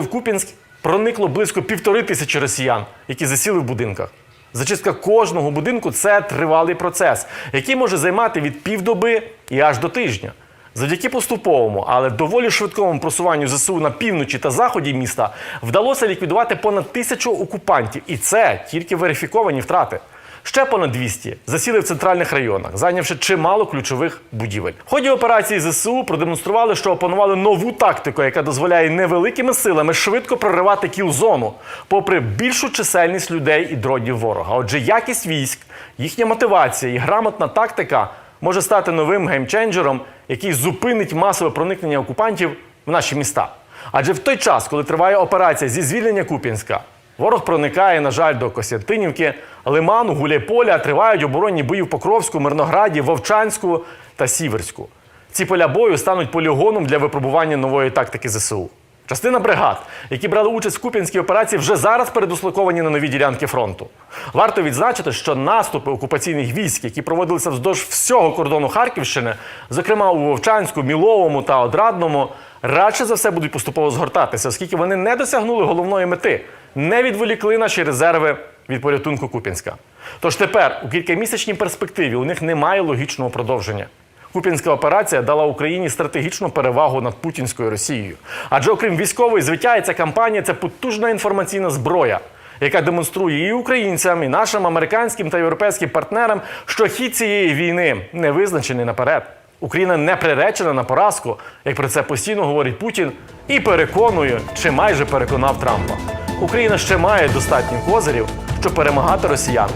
В Куп'янськ проникло близько півтори тисячі росіян, які засіли в будинках. Зачистка кожного будинку це тривалий процес, який може займати від півдоби і аж до тижня. Завдяки поступовому, але доволі швидкому просуванню ЗСУ на півночі та заході міста вдалося ліквідувати понад тисячу окупантів, і це тільки верифіковані втрати. Ще понад 200 засіли в центральних районах, зайнявши чимало ключових будівель. В ході операції ЗСУ продемонстрували, що опанували нову тактику, яка дозволяє невеликими силами швидко проривати кіл-зону, попри більшу чисельність людей і дронів ворога. Отже, якість військ, їхня мотивація і грамотна тактика може стати новим геймченджером, який зупинить масове проникнення окупантів в наші міста. Адже в той час, коли триває операція зі звільнення Куп'янська, Ворог проникає, на жаль, до Костянтинівки, Лиману, Гуляйполя, тривають оборонні бої в Покровську, Мирнограді, Вовчанську та Сіверську. Ці поля бою стануть полігоном для випробування нової тактики ЗСУ. Частина бригад, які брали участь в Куп'янській операції, вже зараз передислоковані на нові ділянки фронту. Варто відзначити, що наступи окупаційних військ, які проводилися вздовж всього кордону Харківщини, зокрема у Вовчанську, Міловому та Одрадному, радше за все будуть поступово згортатися, оскільки вони не досягнули головної мети, не відволікли наші резерви від порятунку Куп'янська. Тож тепер, у кількамісячній перспективі, у них немає логічного продовження. Куп'янська операція дала Україні стратегічну перевагу над путінською Росією. Адже окрім військової звиття, ця кампанія це потужна інформаційна зброя, яка демонструє і українцям, і нашим американським та європейським партнерам, що хід цієї війни не визначений наперед. Україна не приречена на поразку, як про це постійно говорить Путін, і переконує, чи майже переконав Трампа. Україна ще має достатньо козирів, щоб перемагати росіян